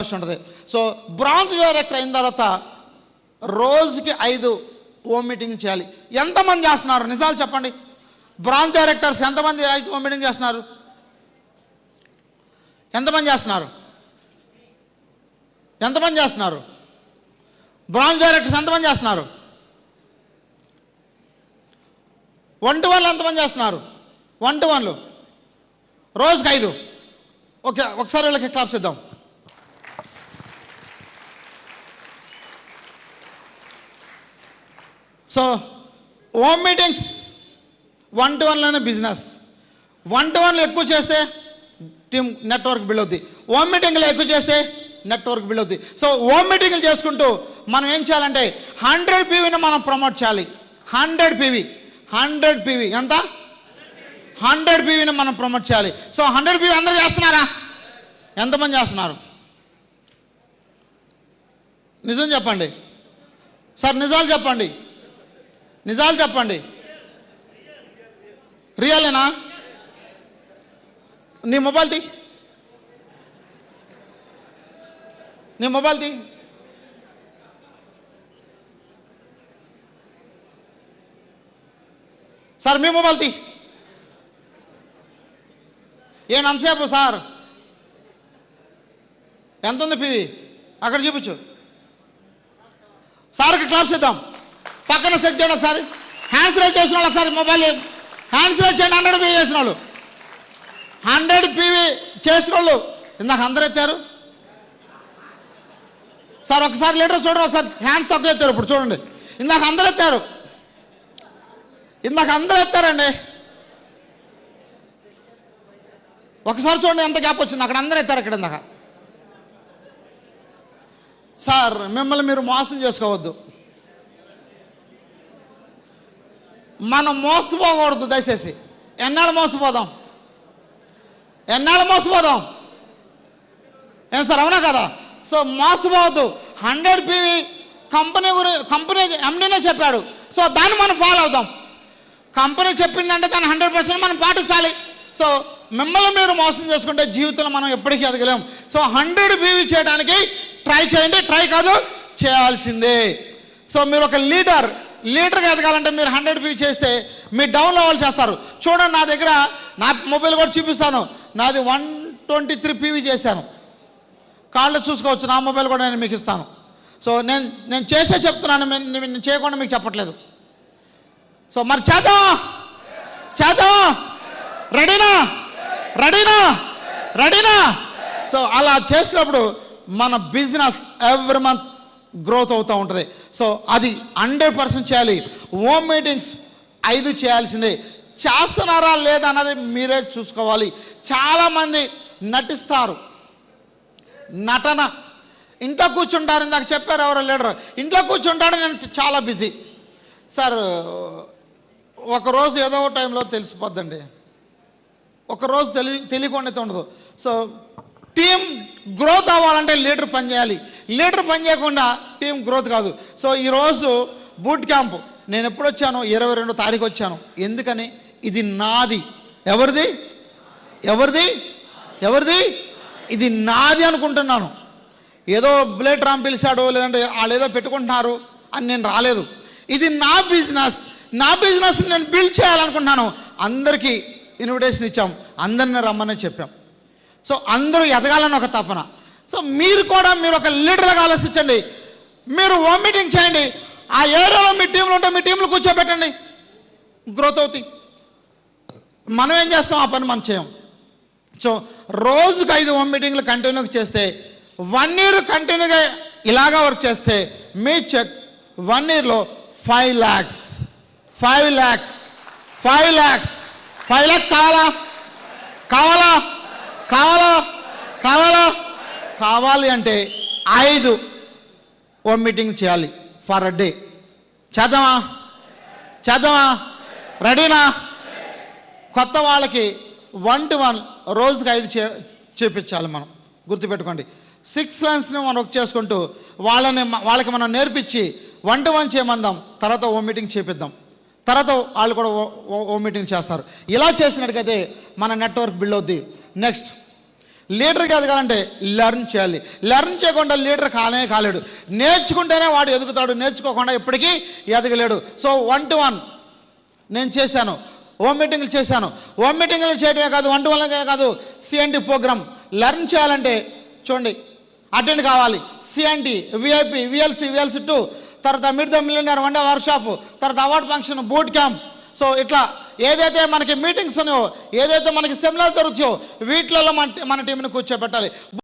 ఉంటుంది. So branch director అయిన తర్వాత రోజుకి ఐదు హోమ్ మీటింగ్ చేయాలి. ఎంతమంది చేస్తున్నారు? నిజాలు చెప్పండి. బ్రాంచ్ డైరెక్టర్స్ ఎంతమంది ఐదు ఓ మీటింగ్ చేస్తున్నారు? ఎంతమంది చేస్తున్నారు? ఎంతమంది చేస్తున్నారు? బ్రాంచ్ డైరెక్టర్స్ ఎంతమంది చేస్తున్నారు? వన్ టు వన్లు ఎంతమంది చేస్తున్నారు? వన్ టు వన్లు రోజుకి ఐదు. ఓకే ఒకసారి వీళ్ళకి క్లాప్స్ ఇద్దాం. So home meetings one to వన్లోనే business one to వన్లో ఎక్కువ చేస్తే టీమ్ నెట్వర్క్ బిల్డ్ అవుద్ది. హోమ్ మీటింగ్లో ఎక్కువ చేస్తే నెట్వర్క్ బిల్డ్ అవుద్ది. సో హోమ్ మీటింగ్లు చేసుకుంటూ మనం ఏం చేయాలంటే హండ్రెడ్ పీవీని మనం ప్రమోట్ చేయాలి. హండ్రెడ్ పీవీ హండ్రెడ్ పీవీ ఎంత? హండ్రెడ్ పీవీని మనం ప్రమోట్ చేయాలి. సో హండ్రెడ్ పీవీ అందరూ చేస్తున్నారా? ఎంతమంది చేస్తున్నారు? నిజం చెప్పండి. సార్ నిజాలు చెప్పండి. నిజాలు చెప్పండి. రియలేనా నీ మొబైల్ తీ. నీ మొబైల్ తీ. సార్ మీ మొబైల్ తీ. ఏం అంతసేపు సార్? ఎంత ఉంది పివి? అక్కడ చూపించు. సార్కి క్లాప్స్ ఇద్దాం. పక్కన సెట్ చేయండి ఒకసారి. హ్యాండ్స్ రైజ్ చేసిన వాళ్ళు ఒకసారి మొబైల్ హ్యాండ్స్ రైజ్ చేయండి హండ్రెడ్ పీవీ చేసిన వాళ్ళు. హండ్రెడ్ పీవీ చేసిన వాళ్ళు ఇందాక అందరూ ఎత్తారు. సార్ ఒకసారి లీటర్ చూడండి ఒకసారి హ్యాండ్స్ తక్కువ ఎత్తారు ఇప్పుడు చూడండి. ఇందాక అందరూ ఎత్తారు. ఇందాక అందరు ఎత్తారండి. ఒకసారి చూడండి ఎంత గ్యాప్ వచ్చింది. అక్కడ అందరూ ఎత్తారు ఇక్కడ ఇందాక. సార్ మిమ్మల్ని మీరు మోసం చేసుకోవద్దు. మనం మోసపోకూడదు దయచేసి. ఎన్నాళ్ళు మోసపోదాం? ఎన్నాళ్ళు మోసపోదాం? ఏం సార్ అవునా కదా? సో మోసపోవద్దు. హండ్రెడ్ పీవీ కంపెనీ గురి కంపెనీ ఎండీనే చెప్పాడు. సో దాన్ని మనం ఫాలో అవుదాం. కంపెనీ చెప్పిందంటే దాన్ని హండ్రెడ్ పర్సెంట్ మనం పాటించాలి. సో మిమ్మల్ని మీరు మోసం చేసుకుంటే జీవితంలో మనం ఎప్పటికీ ఎదగలేము సో హండ్రెడ్ బీవీ చేయడానికి ట్రై చేయండి. ట్రై కాదు చేయాల్సిందే. సో మీరు ఒక లీడర్. లీటర్గా ఎదగాలంటే మీరు హండ్రెడ్ బీవీ చేస్తే మీ డౌన్ లెవెల్ చేస్తారు. చూడండి నా దగ్గర నా మొబైల్ కూడా చూపిస్తాను. నాది వన్ ట్వంటీ త్రీ పీవీ చేశాను. కాళ్ళు చూసుకోవచ్చు నా మొబైల్ కూడా నేను మీకు ఇస్తాను. సో నేను నేను చేసే చెప్తున్నాను నేను నేను చేయకుండా మీకు చెప్పట్లేదు. సో మరి చేద్దాం చేద్దాం రెడీనా? రెడీనా? రెడీనా? సో అలా చేసినప్పుడు మన బిజినెస్ ఎవ్రీ మంత్ గ్రోత్ అవుతూ ఉంటుంది. సో అది హండ్రెడ్ పర్సెంట్ చేయాలి. హోమ్ మీటింగ్స్ ఐదు చేయాల్సిందే. చేస్తున్నారా లేదా అన్నది మీరే చూసుకోవాలి. చాలామంది నటిస్తారు. నటన. ఇంట్లో కూర్చుంటారు ఇందాక చెప్పారు ఎవరో లీడర్. ఇంట్లో కూర్చుంటాడు నేను చాలా బిజీ. సార్ ఒకరోజు ఏదో ఒక టైంలో తెలిసిపోద్దండి. ఒకరోజు తెలి తెలియకుండా ఉండదు. సో టీం గ్రోత్ అవ్వాలంటే లీడర్ పనిచేయాలి లీడర్ పని చేయకుండా టీం గ్రోత్ కాదు. సో ఈరోజు బూట్ క్యాంప్. నేను ఎప్పుడు వచ్చాను? ఇరవై రెండో తారీఖు వచ్చాను. ఎందుకని? ఇది నాది. ఎవరిది? ఎవరిది? ఎవరిది? ఇది నాది అనుకుంటున్నాను. ఏదో బ్లేడ్ రామ్ పిలిచాడు లేదంటే వాళ్ళు ఏదో పెట్టుకుంటున్నారు అని నేను రాలేదు. ఇది నా బిజినెస్. నా బిజినెస్ నేను బిల్డ్ చేయాలనుకుంటున్నాను. అందరికీ ఇన్విటేషన్ ఇచ్చాం. అందరిని రమ్మని చెప్పాం. సో అందరూ ఎదగాలని ఒక తపన. సో మీరు కూడా మీరు ఒక లీడర్గా ఆలోచించండి. మీరు వామిటింగ్ చేయండి. ఆ ఏరియాలో మీ టీంలో ఉంటే మీ టీంలో కూర్చోబెట్టండి. గ్రోత్ అవుతాయి. మనం ఏం చేస్తాం? ఆ పని మనం చేయం. సో రోజుకు ఐదు హోమ్ మీటింగ్లు కంటిన్యూగా చేస్తే వన్ ఇయర్ కంటిన్యూగా ఇలాగా వర్క్ చేస్తే మీ చెక్ వన్ ఇయర్లో five lakhs five lakhs five lakhs five lakhs కావాలా? కావాలా? కావాలి అంటే ఐదు హోమ్ మీటింగ్ చేయాలి ఫర్ అ డే. చేద్దామా? చేద్దామా? రెడీనా? కొత్త వాళ్ళకి వన్ టు వన్ రోజుకి ఐదు చే చేపించాలి మనం. గుర్తుపెట్టుకోండి. సిక్స్ లైన్స్ని మనం వర్క్ చేసుకుంటూ వాళ్ళని వాళ్ళకి మనం నేర్పించి వన్ టు వన్ చేయమందాం. తర్వాత ఓ మీటింగ్ చేపిద్దాం. తర్వాత వాళ్ళు కూడా ఓ- ఓ మీటింగ్ చేస్తారు. ఇలా చేసినట్టుకైతే మన నెట్వర్క్ బిల్డ్ అవుద్ది. నెక్స్ట్ లీడర్కి ఎదగాలంటే లెర్న్ చేయాలి. లెర్న్ చేయకుండా లీడర్ కాలే కాలేడు. నేర్చుకుంటేనే వాడు ఎదుగుతాడు. నేర్చుకోకుండా ఎప్పటికీ ఎదగలేడు. సో వన్ టు వన్ నేను చేశాను. హోమ్ మీటింగ్లు చేశాను. హోమ్ మీటింగ్లు చేయడమే కాదు వన్ టు వన్లకే కాదు సిఎన్టీ ప్రోగ్రామ్ లెర్న్ చేయాలంటే చూడండి అటెండ్ కావాలి. CNT VIP VLC VLC two తర్వాత mid the millionaire one day workshop తర్వాత award function boot camp so ఇట్లా ఏదైతే మనకి మీటింగ్స్ ఉన్నాయో ఏదైతే మనకి సెమినార్ జరుగుతాయో వీటిలలో మన మన టీంని కూర్చోబెట్టాలి.